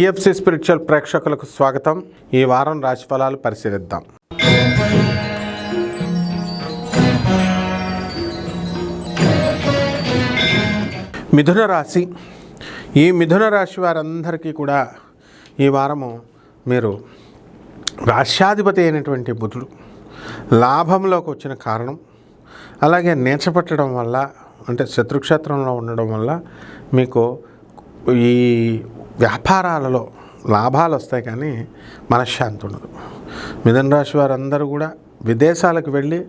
DFC spiritual ప్రేక్షకులకు స్వాగతం. ఈ వారం రాశిఫలాలు పరిశీలిద్దాం. మిథున రాశి. ఈ మిథున రాశి వారందరికీ కూడా ఈ వారము మీరు రాష్ట్రాధిపతి అయినటువంటి బుధుడు లాభంలోకి వచ్చిన కారణం. అలాగే నేర్చపట్టడం వల్ల అంటే శత్రుక్షేత్రంలో ఉండడం వల్ల మీకు ఈ వ్యాపారాలలో లాభాలు వస్తాయి కానీ మనశ్శాంతి ఉండదు. మిథున రాశి వారందరూ కూడా విదేశాలకు వెళ్ళి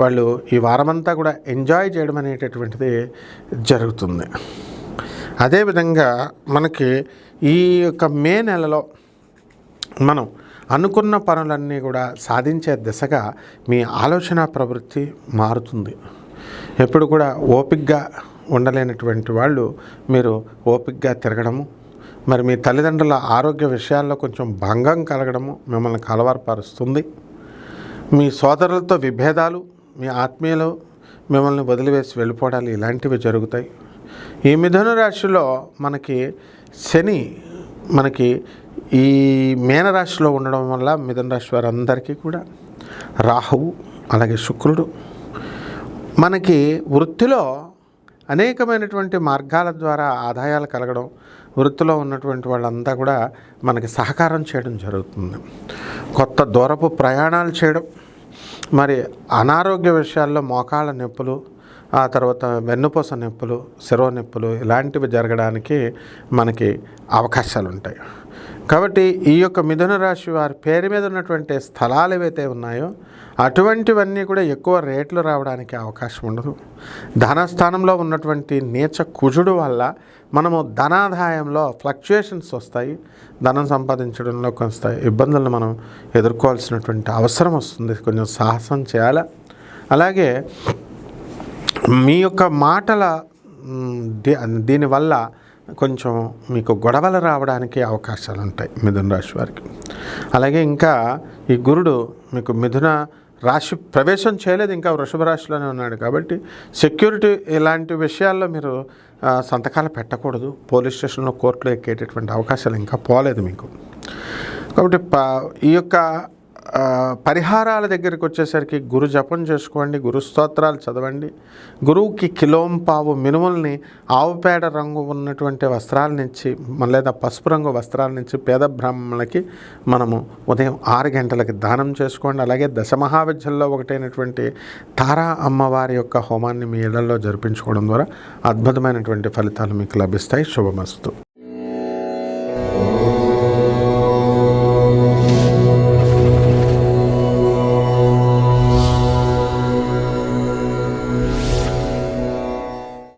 వాళ్ళు ఈ వారమంతా కూడా ఎంజాయ్ చేయడం అనేటటువంటిది జరుగుతుంది. అదేవిధంగా మనకి ఈ యొక్క మే నెలలో మనం అనుకున్న పనులన్నీ కూడా సాధించే దిశగా మీ ఆలోచన ప్రవృత్తి మారుతుంది. ఎప్పుడు కూడా ఓపిక్గా ఉండలేనటువంటి వాళ్ళు మీరు ఓపిక్గా తిరగడము మరి మీ తల్లిదండ్రుల ఆరోగ్య విషయాల్లో కొంచెం భంగం కలగడము మిమ్మల్ని కలవరపరుస్తుంది. మీ సోదరులతో విభేదాలు మీ ఆత్మీయులు మిమ్మల్ని వదిలివేసి వెళ్ళిపోవడాలు ఇలాంటివి జరుగుతాయి. ఈ మిథున రాశిలో మనకి శని మనకి ఈ మీనరాశిలో ఉండడం వల్ల మిథున రాశి వారందరికీ కూడా రాహువు అలాగే శుక్రుడు మనకి వృత్తిలో అనేకమైనటువంటి మార్గాల ద్వారా ఆదాయాలు కలగడం వృత్తిలో ఉన్నటువంటి వాళ్ళంతా కూడా మనకి సహకారం చేయడం జరుగుతుంది. కొత్త దూరపు ప్రయాణాలు చేయడం మరి అనారోగ్య విషయాల్లో మోకాళ్ళ నొప్పులు ఆ తర్వాత వెన్నుపూస నొప్పులు శిరవ నొప్పులు ఇలాంటివి జరగడానికి మనకి అవకాశాలు ఉంటాయి కాబట్టి ఈ యొక్క మిథున రాశి వారి పేరు మీద ఉన్నటువంటి స్థలాలు ఏవైతే ఉన్నాయో అటువంటివన్నీ కూడా ఎక్కువ రేట్లు రావడానికి అవకాశం ఉండదు. ధనస్థానంలో ఉన్నటువంటి నీచ కుజుడు వల్ల మనము ధనాదాయంలో ఫ్లక్చుయేషన్స్ వస్తాయి ధనం సంపాదించడంలో కొంత ఇబ్బందులను మనం ఎదుర్కోవాల్సినటువంటి అవసరం వస్తుంది. కొంచెం సాహసం చేయాలి? అలాగే మీ యొక్క మాటల దీనివల్ల కొంచెం మీకు గొడవలు రావడానికి అవకాశాలు ఉంటాయి మిథున రాశి వారికి. అలాగే ఇంకా ఈ గురుడు మీకు మిథున రాశి ప్రవేశం చేయలేదు ఇంకా వృషభ రాశిలోనే ఉన్నాడు కాబట్టి సెక్యూరిటీ ఇలాంటి విషయాల్లో మీరు సంతకాలు పెట్టకూడదు. పోలీస్ స్టేషన్లో కోర్టులో ఎక్కేటటువంటి అవకాశాలు ఇంకా పోలేదు మీకు. కాబట్టి ఈ యొక్క పరిహారాల దగ్గరికి వచ్చేసరికి గురు జపం చేసుకోండి గురు స్తోత్రాలు చదవండి. గురువుకి కిలోంపావు మినుముల్ని ఆవుపేడ రంగు ఉన్నటువంటి వస్త్రాల నుంచి లేదా పసుపు రంగు వస్త్రాల నుంచి పేద బ్రాహ్మణులకి మనము ఉదయం ఆరు గంటలకి దానం చేసుకోండి. అలాగే దశమహావిద్యల్లో ఒకటైనటువంటి తారా అమ్మవారి యొక్క హోమాన్ని మీ ఇళ్ళలో జరిపించుకోవడం ద్వారా అద్భుతమైనటువంటి ఫలితాలు మీకు లభిస్తాయి. శుభమస్తు.